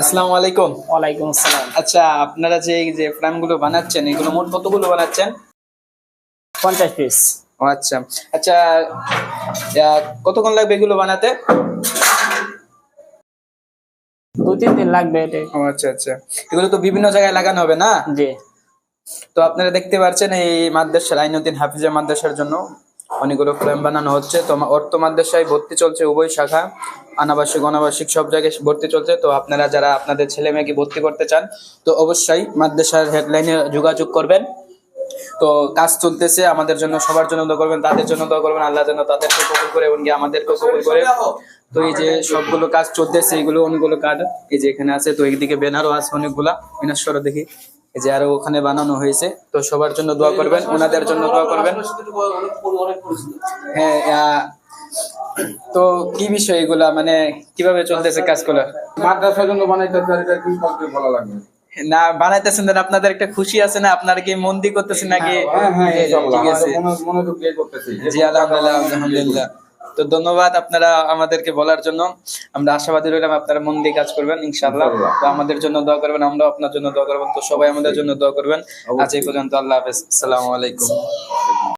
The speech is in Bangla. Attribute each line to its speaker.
Speaker 1: আসসালামু আলাইকুম।
Speaker 2: ওয়ালাইকুম আসসালাম।
Speaker 1: আচ্ছা আপনারা যে যে ফ্রেমগুলো বানাচ্ছেন এগুলো মোট কতগুলো বানাচ্ছেন?
Speaker 2: পঞ্চাশ পিস
Speaker 1: আচ্ছা। আচ্ছা কতক্ষণ লাগবে এগুলো বানাতে?
Speaker 2: দু তিন দিন লাগবে এটা
Speaker 1: ও আচ্ছা আচ্ছা। এগুলো তো বিভিন্ন জায়গায় লাগানো হবে না?
Speaker 2: জি।
Speaker 1: তো আপনারা দেখতে পাচ্ছেন এই মাদ্রাসার আইনুদ্দিন হাফিজা মাদ্রাসার জন্য অনেকগুলো ফ্রেম বানানো হচ্ছে। তো অর্থ মাদ্রাসায় ভর্তি চলছে উভয় শাখা। আনাবাসিক অনাবাসিক সব জায়গায় ভর্তি চলছে। তো আপনারা যারা আপনাদের ছেলে মেয়েকে ভর্তি করতে চান তো অবশ্যই মাদ্রাসার হেডলাইনে যোগাযোগ করবেন। তো কাজ চলতেছে আমাদের জন্য সবার জন্য দোয়া করবেন তাদের জন্য দোয়া করবেন আল্লাহ যেন তাদেরকে কবুল করে এবং কি আমাদেরকে কবুল করে। তো এই যে সবগুলো কাজ চলতেছে এগুলো অনেকগুলো কাজ এই যে এখানে আছে তো এইদিকে ব্যানারও আছে অনেকগুলা। বিনাশ্বর দেখি। এই যে আরও ওখানে বানানো হয়েছে তো সবার জন্য দোয়া করবেন ওনাদের জন্য দোয়া করবেন। হ্যাঁ তো কি বিষয় এগুলা? মানে কীভাবে চলতেছে কাজগুলো?
Speaker 3: মাদ্রাসার জন্য বানাইতেছে এটা কি করতে ভালো লাগবে?
Speaker 1: না বানাইতেছেন না আপনাদের একটা খুশি আছে না? আপনারা কি মন দিয়ে করতেছেন নাকি?
Speaker 3: হ্যাঁ হ্যাঁ
Speaker 1: ঠিক আছে। জি আলহামদুলিল্লাহ আলহামদুলিল্লাহ। তো ধন্যবাদ আপনারা আমাদেরকে বলার জন্য। আমরা আশাবাদী রইলাম আপনারা মন দিয়ে কাজ করবেন ইনশাআল্লাহ। তো আমাদের জন্য দোয়া করবেন আমরা আপনার জন্য দোয়া করবেন তো সবাই আমাদের জন্য দোয়া করবেন। আজ এই পর্যন্ত আল্লাহ হাফেজ। আসসালামু আলাইকুম।